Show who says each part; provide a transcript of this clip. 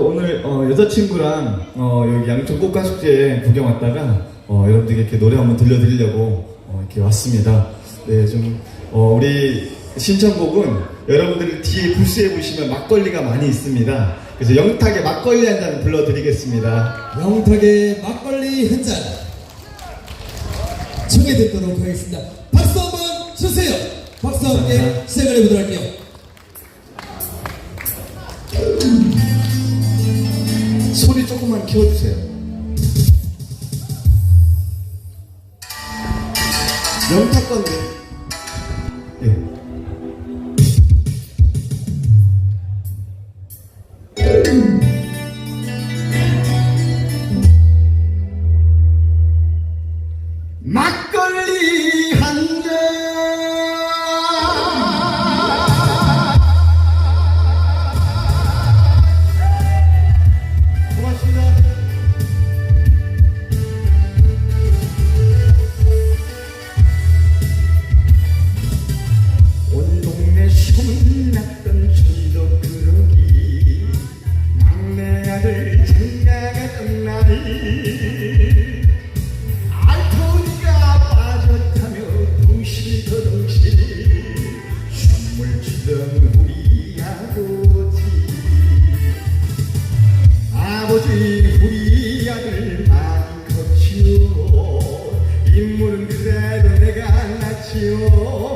Speaker 1: 오늘 어, 여자친구랑 어, 여기 양천 꽃가숙제 구경 왔다가 어, 여러분들께 이렇게 노래 한번 들려드리려고 어, 이렇게 왔습니다. 네, 좀 어, 우리 신청곡은 여러분들 뒤에 부스에 보시면 막걸리가 많이 있습니다. 그래서 영탁의 막걸리 한 잔 불러드리겠습니다.
Speaker 2: 영탁의 막걸리 한 잔 청해 듣도록 하겠습니다. 박수 한번 주세요. 박수와 함께. 시작을 해보도록 할게요.
Speaker 1: 소리 조금만 키워주세요. 영탁 건데. 예. 생각은 나이 알코올이 빠졌다며 동실더동실 춤을 추던 우리 아버지. 아버지 우리 아들 많이 컸지요 인물은 그래도 내가 낫지요.